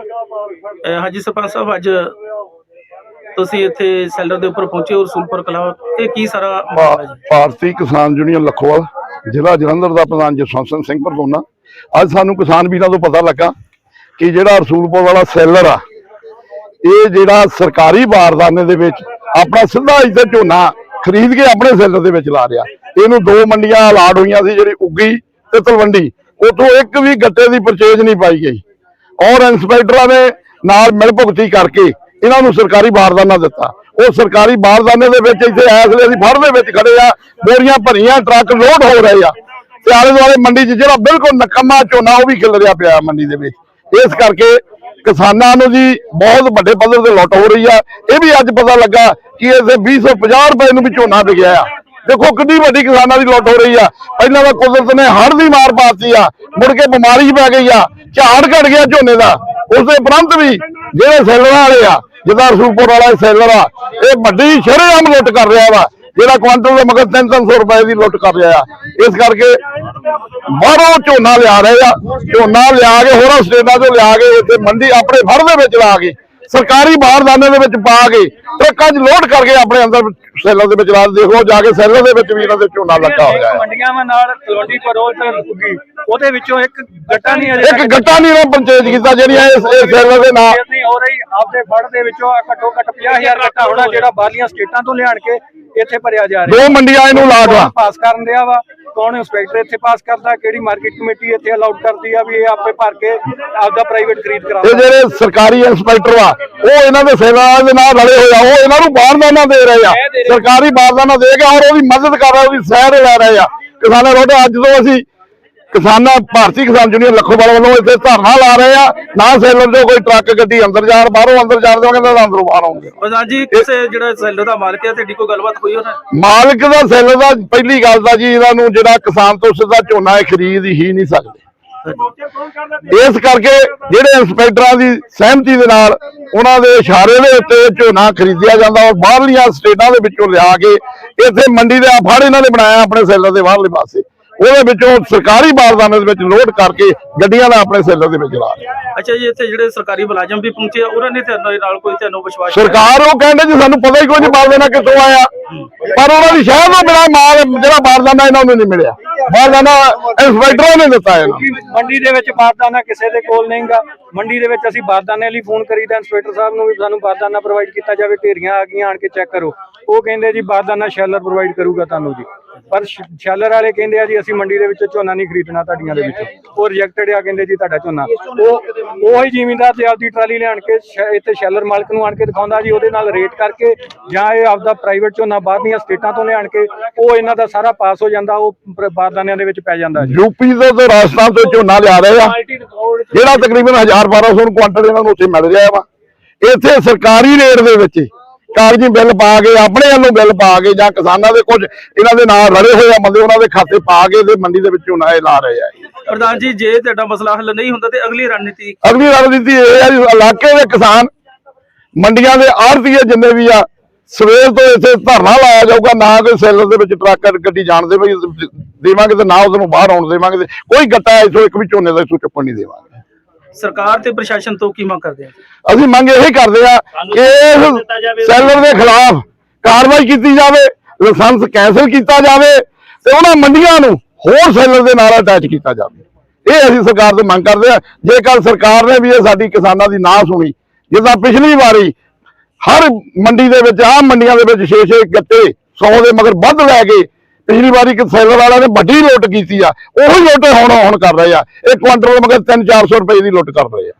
ਅਹ ਹਾਂਜੀ ਸਰਪੰਚ ਸਾਹਿਬ, ਅੱਜ ਤੁਸੀਂ ਇੱਥੇ ਸੈਲਰ ਦੇ ਉੱਪਰ ਪਹੁੰਚੇ ਹੋ ਰਸੂਲਪੁਰ ਕਲਾ ਇਹ ਕੀ ਸਾਰਾ ਮਾਮਲਾ ਜੀ? ਭਾਰਤੀ ਕਿਸਾਨ ਯੂਨੀਅਨ ਲਖੋਵਾਲ, ਜ਼ਿਲ੍ਹਾ ਜਲੰਧਰ ਦਾ ਪ੍ਰਧਾਨ ਜਸਵੰਤ ਸਿੰਘ ਪਰਦੋਨਾ ਅੱਜ ਸਾਨੂੰ ਕਿਸਾਨ ਵੀਰਾਂ ਤੋਂ ਪਤਾ ਲੱਗਾ ਕਿ ਜਿਹੜਾ ਰਸੂਲਪੁਰ ਵਾਲਾ ਸੈਲਰ ਆ, ਇਹ ਜਿਹੜਾ ਸਰਕਾਰੀ ਬਾਰਦਾਨੇ ਦੇ ਵਿੱਚ ਆਪਣਾ ਸਿੱਧਾ ਇੱਥੇ ਝੋਨਾ ਖਰੀਦ ਕੇ ਆਪਣੇ ਸੈਲਰ ਦੇ ਵਿੱਚ ਲਾ ਰਿਹਾ। ਇਹਨੂੰ ਦੋ ਮੰਡੀਆਂ ਅਲਾਟ ਹੋਈਆਂ ਸੀ, ਜਿਹੜੀ ਉੱਗੀ ਤੇ ਤਲਵੰਡੀ। ਉਥੋਂ ਇੱਕ ਵੀ ਗੱਟੇ ਦੀ ਪਰਚੇਜ ਨਹੀਂ ਪਾਈ ਗਈ। ਔਰ ਇੰਸਪੈਕਟਰਾਂ ਨੇ ਨਾਲ ਮਿਲ ਭੁਗਤੀ ਕਰਕੇ ਇਹਨਾਂ ਨੂੰ ਸਰਕਾਰੀ ਬਾਰਦਾਨਾ ਦਿੱਤਾ। ਉਹ ਸਰਕਾਰੀ ਬਾਰਦਾਨੇ ਦੇ ਵਿੱਚ ਇੱਥੇ ਇਸ ਵੇਲੇ ਅਸੀਂ ਫੜ ਦੇ ਵਿੱਚ ਖੜੇ ਆ। ਬੋਰੀਆਂ ਭਰੀਆਂ, ਟਰੱਕ ਲੋਡ ਹੋ ਰਹੇ ਆ। ਤੇ ਆਲੇ ਦੁਆਲੇ ਮੰਡੀ 'ਚ ਜਿਹੜਾ ਬਿਲਕੁਲ ਨਕਮਾ ਝੋਨਾ ਉਹ ਵੀ ਖਿਲ ਰਿਹਾ ਪਿਆ ਮੰਡੀ ਦੇ ਵਿੱਚ। ਇਸ ਕਰਕੇ ਕਿਸਾਨਾਂ ਨੂੰ ਜੀ ਬਹੁਤ ਵੱਡੇ ਪੱਧਰ ਤੇ ਲੁੱਟ ਹੋ ਰਹੀ ਆ। ਇਹ ਵੀ ਅੱਜ ਪਤਾ ਲੱਗਾ ਕਿ ਇਸੇ 250 ਰੁਪਏ ਨੂੰ ਵੀ ਝੋਨਾ ਵਿਕਿਆ ਆ। ਦੇਖੋ ਕਿੰਨੀ ਵੱਡੀ ਕਿਸਾਨਾਂ ਦੀ ਲੁੱਟ ਹੋ ਰਹੀ ਆ। ਪਹਿਲਾਂ ਤਾਂ ਕੁਦਰਤ ਨੇ ਹੜ੍ਹ ਦੀ ਮਾਰ ਪਾਤੀ ਆ। ਮੁੜ ਕੇ ਬਿਮਾਰੀ ਪੈ ਗਈ ਆ। ਝਾੜ ਘਟ ਗਿਆ ਝੋਨੇ ਦਾ। ਉਸ ਦੇ ਉਪਰੰਤ ਵੀ ਜਿਹੜੇ ਸੈਲਰਾਂ ਵਾਲੇ ਆ, ਜਿੱਦਾਂ ਰਸੂਪੁਰ ਵਾਲਾ ਸੈਲਰ ਆ, ਇਹ ਵੱਡੀ ਸ਼ਰੇਆਮ ਲੁੱਟ ਕਰ ਰਿਹਾ ਵਾ, ਜਿਹੜਾ ਕੁਆਂਟਲ ਦੇ ਮਗਰ 3-300 ਰੁਪਏ ਦੀ ਲੁੱਟ ਕਰ ਰਿਹਾ ਆ। ਇਸ ਕਰਕੇ ਬਾਹਰੋਂ ਝੋਨਾ ਲਿਆ ਰਹੇ ਆ। ਝੋਨਾ ਲਿਆ ਕੇ ਹੋਰਾਂ ਸਟੇਟਾਂ ਤੋਂ ਲਿਆ ਕੇ ਇੱਥੇ ਮੰਡੀ ਆਪਣੇ ਫੜ ਦੇ ਵਿੱਚ ਲਾ ਕੇ ਸਰਕਾਰੀ ਬਾਰਦਾਨੇ ਦੇ ਵਿੱਚ ਪਾ ਕੇ ਟਰੱਕਾਂ 'ਚ ਲੋਡ ਕਰਕੇ ਆਪਣੇ ਅੰਦਰ ਸੈਲਰ ਦੇ ਵਿੱਚ ਲਾ ਦੇਖ ਜਾ ਕੇ ਸੈਲਰ ਦੇ ਵਿੱਚ ਵੀ ਇਹਨਾਂ ਦੇ ਝੋਨਾ ਲੱਗਾ ਹੋਇਆ ਹੈ। ਮੰਡੀਆਂ ਵਾ ਨਾਲ ਤਲਵੰਡੀ ਪਰੋਲ ਤੇ ਉੱਗੀ ਉਹਦੇ ਵਿੱਚੋਂ ਇੱਕ ਗੱਟਾ ਨਹੀਂ ਅਜੇ ਇੱਕ ਗੱਟਾ ਨਹੀਂ ਇਹਨਾਂ ਪੰਚਾਇਤ ਕੀਤਾ ਜਿਹੜੀਆਂ ਇਸ ਸੈਲਰ ਦੇ ਨਾਂ ਨਹੀਂ ਹੋ ਰਹੀ ਆਪਦੇ ਫੜ ਦੇ ਵਿੱਚੋਂ ਘੱਟੋ ਘੱਟ 50000 ਗੱਟਾ ਹੋਣਾ ਜਿਹੜਾ ਬਾਹਰਲੀਆਂ ਸਟੇਟਾਂ ਤੋਂ ਲਿਆਣ ਕੇ ਇੱਥੇ ਭਰਿਆ ਜਾ ਰਿਹਾ। ਦੋ ਮੰਡੀਆਂ ਇਹਨੂੰ ਲਾਟ ਵਾ ਪਾਸ ਕਰਨ ਦਿਆ ਵਾ। ਕੌਣ ਇੰਸਪੈਕਟਰ ਇੱਥੇ ਪਾਸ ਕਰਦਾ ਕਿਹੜੀ ਮਾਰਕੀਟ ਕਮੇਟੀ ਇੱਥੇ ਅਲਾਉਡ ਕਰਦੀ ਆ ਵੀ ਇਹ ਆਪੇ ਭਰ ਕੇ ਆਪਦਾ ਪ੍ਰਾਈਵੇਟ ਖਰੀਦ ਇਹ ਕਰਾਉਂਦਾ ਜਿਹੜੇ ਸਰਕਾਰੀ ਇੰਸਪੈਕਟਰ ਆ ਉਹ ਇਹਨਾਂ ਦੇ ਸੇਵਾਵਾਂ ਦੇ ਨਾਲ ਰਲੇ ਹੋਏ ਆ ਉਹ ਇਹਨਾਂ ਨੂੰ ਬਾਰਦਾਨਾ ਦੇ ਰਹੇ ਆ। ਸਰਕਾਰੀ ਬਾਰਦਾਨਾ ਦੇ ਕੇ ਔਰ ਉਹਦੀ ਮਦਦ ਕਰ ਰਹੇ ਉਹਦੀ ਸਹਿਰ ਲੈ ਰਹੇ ਆ। ਕਿਸਾਨਾਂ ਰੋਡ ਅੱਜ ਤੋਂ ਅਸੀਂ ਕਿਸਾਨਾਂ ਭਾਰਤੀ ਕਿਸਾਨ ਯੂਨੀਅਨ ਲੱਖੋਵਾਲ ਵੱਲੋਂ ਇੱਥੇ ਧਰਨਾ ਲਾ ਰਹੇ ਆ। ਨਾ ਸੈਲਰ ਦੇ ਕੋਈ ਟਰੱਕ ਗੱਡੀ ਅੰਦਰ ਜਾਣ ਬਾਹਰੋਂ ਅੰਦਰ ਜਾਣ ਦੇਵਾਂਗੇ ਤਾਂ ਅੰਦਰੋਂ ਬਾਹਰ ਆਉਂਗੇ ਪ੍ਰਧਾਨ ਜੀ ਕਿਸੇ ਜਿਹੜਾ ਸੈਲਰ ਦਾ ਮਾਲਕ ਹੈ ਤੁਹਾਡੀ ਕੋਈ ਗੱਲਬਾਤ ਹੋਈ ਉਹਨਾਂ? ਮਾਲਕ ਦਾ ਸੈਲਰ ਦਾ ਪਹਿਲੀ ਗੱਲ ਤਾਂ ਜੀ ਇਹਨਾਂ ਨੂੰ ਜਿਹੜਾ ਕਿਸਾਨ ਤੋਂ ਸਿੱਧਾ ਝੋਨਾ ਇਹ ਖਰੀਦ ਹੀ ਨਹੀਂ ਸਕਦੇ। ਇਸ ਕਰਕੇ ਜਿਹੜੇ ਇੰਸਪੈਕਟਰਾਂ ਦੀ ਸਹਿਮਤੀ ਦੇ ਨਾਲ ਉਹਨਾਂ ਦੇ ਇਸ਼ਾਰੇ ਦੇ ਉੱਤੇ ਝੋਨਾ ਖਰੀਦਿਆ ਜਾਂਦਾ ਔਰ ਬਾਹਰਲੀਆਂ ਸਟੇਟਾਂ ਦੇ ਵਿੱਚੋਂ ਲਿਆ ਕੇ ਇੱਥੇ ਮੰਡੀ ਦੇ ਆ ਫੜ ਇਹਨਾਂ ਨੇ ਬਣਾਇਆ ਆਪਣੇ ਸੈਲਰ ਦੇ ਬਾਹਰਲੇ ਪਾਸੇ। ਉਹਦੇ ਵਿੱਚੋਂ ਸਰਕਾਰੀ ਬਾਰਦਾਨੇ ਦੇ ਵਿੱਚ ਲੋਡ ਕਰਕੇ ਗੱਡੀਆਂ ਨਾਲ ਆਪਣੇ ਸੈਲਰ ਦੇ ਵਿੱਚ ਲਾ ਰਹੇ ਅੱਛਾ ਜੀ ਇੱਥੇ ਜਿਹੜੇ ਸਰਕਾਰੀ ਮੁਲਾਜ਼ਮ ਵੀ ਪਹੁੰਚੇ ਆ ਉਹਨਾਂ ਨੇ ਤੁਹਾਡੇ ਨਾਲ ਕੋਈ ਤੁਹਾਨੂੰ ਵਿਸ਼ਵਾਸ ਸਰਕਾਰ ਉਹ ਕਹਿੰਦੇ ਜੀ ਸਾਨੂੰ ਪਤਾ ਹੀ ਕੋਈ ਨਹੀਂ ਬਾਰਦਾਨਾ ਕਿੱਥੋਂ ਆਇਆ। ਪਰ ਉਹਨਾਂ ਦੀ ਸ਼ਹਿਰ ਤੋਂ ਬਿਨਾਂ ਮਾਲ ਜਿਹੜਾ ਬਾਰਦਾਨਾ ਇਹਨਾਂ ਨੂੰ ਨਹੀਂ ਮਿਲਿਆ। ਬਾਰਦਾਨਾ ਇੰਸਪੈਕਟਰਾਂ ਨੇ ਦਿੱਤਾ ਇਹਨੂੰ ਮੰਡੀ ਦੇ ਵਿੱਚ ਬਾਰਦਾਨਾ ਕਿਸੇ ਦੇ ਕੋਲ ਨਹੀਂਗਾ ਮੰਡੀ ਦੇ ਵਿੱਚ ਅਸੀਂ ਬਾਰਦਾਨੇ ਲਈ ਫੋਨ ਕਰੀਦਾ ਇੰਸਪੈਕਟਰ ਸਾਹਿਬ ਨੂੰ ਵੀ ਸਾਨੂੰ ਬਾਰਦਾਨਾ ਪ੍ਰੋਵਾਈਡ ਕੀਤਾ ਜਾਵੇ ਢੇਰੀਆਂ ਆ ਗਈਆਂ ਆਣ ਕੇ ਚੈੱਕ ਕਰੋ। ਉਹ ਕਹਿੰਦੇ ਜੀ ਬਾਰਦਾਨਾ ਸ਼ੈਲਰ ਪ੍ਰੋਵਾਈਡ ਕਰੂਗਾ ਤੁਹਾਨੂੰ ਜੀ। ਪਰ ਸ਼ੈਲਰ ਵਾਲੇ ਕਹਿੰਦੇ ਆ ਜੀ ਅਸੀਂ ਮੰਡੀ ਦੇ ਵਿੱਚ ਝੋਨਾ ਨਹੀਂ ਖਰੀਦਣਾ ਤੁਹਾਡੀਆਂ ਦੇ ਵਿੱਚ। ਉਹ ਰਿਜੈਕਟਡ ਆ ਕਹਿੰਦੇ ਜੀ ਤੁਹਾਡਾ ਝੋਨਾ। ਉਹ ਉਹੀ ਜ਼ਿਮੀਂਦਾਰ ਤੇ ਆਪਦੀ ਟਰਾਲੀ ਲਿਆਣ ਕੇ ਇੱਥੇ ਸ਼ੈਲਰ ਮਾਲਕ ਨੂੰ ਆਣ ਕੇ ਦਿਖਾਉਂਦਾ ਜੀ ਉਹਦੇ ਨਾਲ ਰੇਟ ਕਰਕੇ ਜਾਂ ਇਹ ਆਪਦਾ ਪ੍ਰਾਈਵੇਟ ਝੋਨਾ ਬਾਹਰਲੀਆਂ ਸਟੇਟਾਂ ਤੋਂ ਲਿਆਣ ਕੇ ਉਹ ਇਹਨਾਂ ਦਾ ਸਾਰਾ ਪਾਸ ਹੋ ਜਾਂਦਾ ਉਹ ਬਾਰਦਾਨਿਆਂ ਦੇ ਵਿੱਚ ਪੈ ਜਾਂਦਾ ਜੀ। ਯੂਪੀ ਤੋਂ ਤੇ ਰਾਜਸਥਾਨ ਤੋਂ ਝੋਨਾ ਲਿਆ ਰਹੇ ਆ। ਜਿਹੜਾ ਤਕਰੀਬਨ 1000 1200 ਨੂੰ ਕੁਆਂਟਲ ਇਹਨਾਂ ਨੂੰ ਉੱਥੇ ਮਿਲ ਰਿਹਾ ਵਾ। ਇੱਥੇ ਸਰਕਾਰੀ ਰੇਟ ਦੇ ਵਿੱਚ ਕਾਗਜ਼ੀ ਬਿੱਲ ਪਾ ਕੇ ਆਪਣੇ ਵੱਲੋਂ ਬਿੱਲ ਪਾ ਕੇ ਜਾਂ ਕਿਸਾਨਾਂ ਦੇ ਕੁਝ ਇਹਨਾਂ ਦੇ ਨਾਲ ਰਲੇ ਹੋਏ ਆ ਬੰਦੇ ਉਹਨਾਂ ਦੇ ਖਾਤੇ ਪਾ ਕੇ ਤੇ ਮੰਡੀ ਦੇ ਵਿੱਚ ਝੋਨਾ ਇਹ ਲਾ ਰਹੇ ਆ ਪ੍ਰਧਾਨ ਜੀ ਜੇ ਤੁਹਾਡਾ ਮਸਲਾ ਹੱਲ ਨਹੀਂ ਹੁੰਦਾ ਤੇ ਅਗਲੀ ਰਣਨੀਤੀ ਅਗਲੀ ਰਣਨੀਤੀ ਇਹ ਹੈ ਵੀ ਇਲਾਕੇ ਦੇ ਕਿਸਾਨ ਮੰਡੀਆਂ ਦੇ ਆੜ੍ਹਤੀਏ ਜਿੰਨੇ ਵੀ ਆ ਸਵੇਰ ਤੋਂ ਇੱਥੇ ਧਰਨਾ ਲਾਇਆ ਜਾਊਗਾ ਨਾ ਕੋਈ ਸੈਲਰ ਦੇ ਵਿੱਚ ਟਰੱਕ ਗੱਡੀ ਜਾਣ ਦੇਵਾਂਗੇ ਦੇਵਾਂਗੇ ਤੇ ਨਾ ਉਹਨੂੰ ਬਾਹਰ ਆਉਣ ਦੇਵਾਂਗੇ ਕੋਈ ਗੱਟਾ ਇਥੋਂ ਇੱਕ ਵੀ ਝੋਨੇ ਦਾ ਇਥੋਂ ਚੁੱਪਣ ਨਹੀਂ ਦੇਵਾਂਗੇ। ਸਰਕਾਰ ਤੇ ਪ੍ਰਸ਼ਾਸਨ ਤੋਂ ਕੀ ਮੰਗ ਕਰਦੇ ਆ? ਅਸੀਂ ਮੰਗ ਇਹ ਕਰਦੇ ਆ ਕਿ ਇਸ ਸੈਲਰ ਦੇ ਖਿਲਾਫ ਕਾਰਵਾਈ ਕੀਤੀ ਜਾਵੇ ਲਾਇਸੈਂਸ ਕੈਂਸਲ ਕੀਤਾ ਜਾਵੇ ਤੇ ਉਹਨਾਂ ਮੰਡੀਆਂ ਨੂੰ ਹੋਰ ਸੈਲਰ ਦੇ ਨਾਲ ਅਟੈਚ ਕੀਤਾ ਜਾਵੇ। ਇਹ ਅਸੀਂ ਸਰਕਾਰ ਤੋਂ ਮੰਗ ਕਰਦੇ ਆ ਜੇਕਰ ਸਰਕਾਰ ਨੇ ਵੀ ਇਹ ਸਾਡੀ ਕਿਸਾਨਾਂ ਦੀ ਨਾ ਸੁਣੀ ਜਿੱਦਾਂ ਪਿਛਲੀ ਵਾਰੀ ਹਰ ਮੰਡੀ ਦੇ ਵਿੱਚ ਆਮ ਮੰਡੀਆਂ ਦੇ ਵਿੱਚ 6-6 ਗੱਟੇ 100 ਦੇ ਮਗਰ ਵੱਧ ਲੈ ਕੇ ਪਿਛਲੀ ਵਾਰੀ ਕਿ ਸੈਲਰ ਵਾਲਿਆਂ ਨੇ ਵੱਡੀ ਲੁੱਟ ਕੀਤੀ ਆ, ਉਹੀ ਲੁੱਟ ਹੁਣ ਹੁਣ ਕਰ ਰਹੇ ਆ। ਇਹ ਕੁਆਂਟਲ ਮਗਰ 3-400 ਰੁਪਏ ਦੀ ਲੁੱਟ ਕਰ ਰਹੇ ਆ।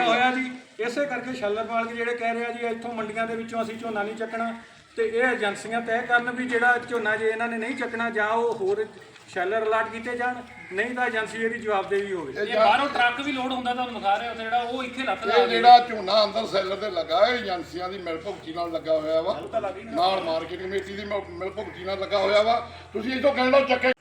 ਹੋਇਆ ਜੀ ਇਸੇ ਕਰਕੇ ਸ਼ੈਲਰ ਜਿਹੜੇ ਕਹਿ ਰਹੇ ਆ ਜੀ, ਇੱਥੋਂ ਮੰਡੀਆਂ ਦੇ ਵਿੱਚੋਂ ਅਸੀਂ ਝੋਨਾ ਨਹੀਂ ਚੱਕਣਾ, ਤੇ ਇਹ ਏਜੰਸੀਆਂ ਤੈਅ ਕਰਨ ਵੀ ਜਿਹੜਾ ਝੋਨਾ ਜੇ ਇਹਨਾਂ ਨੇ ਨਹੀਂ ਚੱਕਣਾ, ਜਾਂ ਉਹ ਹੋਰ ਸ਼ੈਲਰ ਅਲਾਟ ਕੀਤੇ ਜਾਣ ਨਹੀਂ ਤਾਂ ਏਜੰਸੀ ਇਹਦੀ ਜਵਾਬਦੇਹੀ ਹੋਵੇ। ਇਹ ਬਾਹਰੋਂ ਟਰੱਕ ਵੀ ਲੋਡ ਹੁੰਦਾ ਤੁਹਾਨੂੰ ਦਿਖਾ ਰਹੇ ਉੱਥੇ ਜਿਹੜਾ ਉਹ ਇੱਥੇ ਲੱਥਦਾ ਇਹ ਜਿਹੜਾ ਝੋਨਾ ਅੰਦਰ ਸੈਲਰ ਤੇ ਲੱਗਾ ਹੈ ਏਜੰਸੀਆਂ ਦੀ ਮਿਲ ਭੁਗਤੀ ਨਾਲ ਲੱਗਾ ਹੋਇਆ ਵਾ। ਨਾਲ ਮਾਰਕੀਟ ਕਮੇਟੀ ਦੀ ਮਿਲ ਭੁਗਤੀ ਨਾਲ ਲੱਗਾ ਹੋਇਆ ਵਾ। ਤੁਸੀਂ ਇਥੋਂ ਕਹਿ ਲਓ ਚੱਕੇ।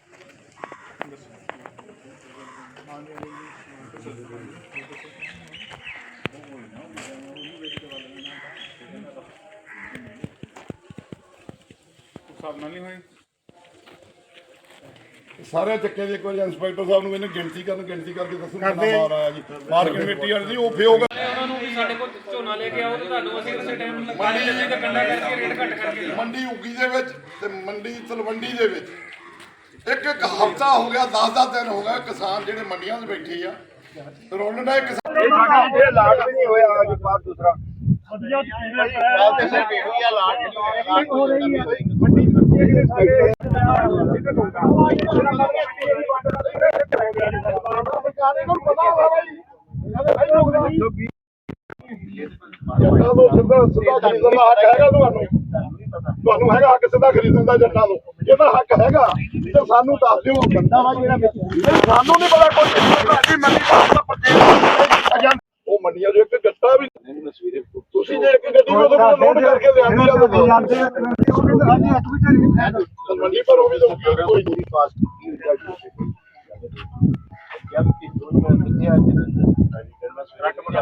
ਹਿਸਾਬ ਨਾਲ ਨਹੀਂ ਹੋਏ। ਸਾਰੇ ਚੱਕੇ ਦੇ ਇੱਕ ਵਾਰੀ ਇੰਸਪੈਕਟਰ ਸਾਹਿਬ ਨੂੰ ਇਹਨੇ ਗਿਣਤੀ ਕਰਨ ਗਿਣਤੀ ਕਰਕੇ ਦੱਸੋ ਕਿੰਨਾ ਮਾਲ ਆਇਆ ਜੀ। ਮਾਰਕੀਟ ਕਮੇਟੀ ਵਾਲੇ ਦੀ ਉਹ ਫਿਓਗ ਉਹਨਾਂ ਨੂੰ ਵੀ ਸਾਡੇ ਕੋਲ ਝੋਨਾ ਲੈ ਕੇ ਆਓ ਤੇ ਤੁਹਾਨੂੰ ਅਸੀਂ ਉਸੇ ਟਾਈਮ ਲਗਾਈ ਜੱਜੀ ਤੇ ਕੰਡਾ ਕਰਕੇ ਰੇਟ ਘੱਟ ਕਰਕੇ। ਮੰਡੀ ਉਗੀ ਦੇ ਵਿੱਚ ਤੇ ਮੰਡੀ ਤਲਵੰਡੀ ਦੇ ਵਿੱਚ। ਇੱਕ ਇੱਕ ਹਫਤਾ ਹੋ ਗਿਆ 10-10 ਦਿਨ ਹੋ ਗਏ ਕਿਸਾਨ ਜਿਹੜੇ ਮੰਡੀਆਂ 'ਚ ਬੈਠੇ ਆ। ਰੋਣ ਦਾ ਇੱਕ ਇਹ ਲਾਟ ਵੀ ਨਹੀਂ ਹੋਇਆ ਅੱਜ ਬਾਅਦ ਦੂਸਰਾ। ਬਾਤ ਤੇ ਸਿਰਫ ਇਹੋ ਹੀ ਆ ਲਾਟ ਲਾਟ ਹੋ ਰਹੀ ਹੈ। ਜੱਟਾਂ ਤੋਂ ਸਿੱਧਾ ਸਿੱਧਾ ਖਰੀਦਣ ਦਾ ਹੱਕ ਹੈਗਾ ਤੁਹਾਨੂੰ ਤੁਹਾਨੂੰ ਹੈਗਾ ਹੱਕ ਸਿੱਧਾ ਖਰੀਦਣ ਦਾ ਜੱਟਾਂ ਤੋਂ ਇਹਦਾ ਹੱਕ ਹੈਗਾ ਤੇ ਸਾਨੂੰ ਦੱਸ ਦਿਓ ਬੰਦਾ ਵਾ ਜਿਹੜਾ ਵਿੱਚ ਸਾਨੂੰ ਨਹੀਂ ਪਤਾ ਕੋਈ ਸਾਡੀ ਮੰਡੀ ਦਾ ਪਰਚੇ ਮੰਡੀਆਂ ਜੋ ਇੱਕ ਗੱਟਾ ਵੀ ਤੁਸੀਂ ਜੇ ਇੱਕ ਗੱਡੀ ਉਹ ਤੋਂ ਲੋਡ ਕਰਕੇ ਲਿਆਂਦੀ ਆ ਤਾਂ ਆ ਮੰਡੀ ਪਰ ਉਹ ਵੀ ਤਾਂ ਕੋਈ ਨਹੀਂ। ਪਾਸ ਜਦ ਕਿ ਦੋਨੋਂ ਕਿੱਥੇ ਆ ਕੇ ਟਰੱਕ ਮੰਗਾ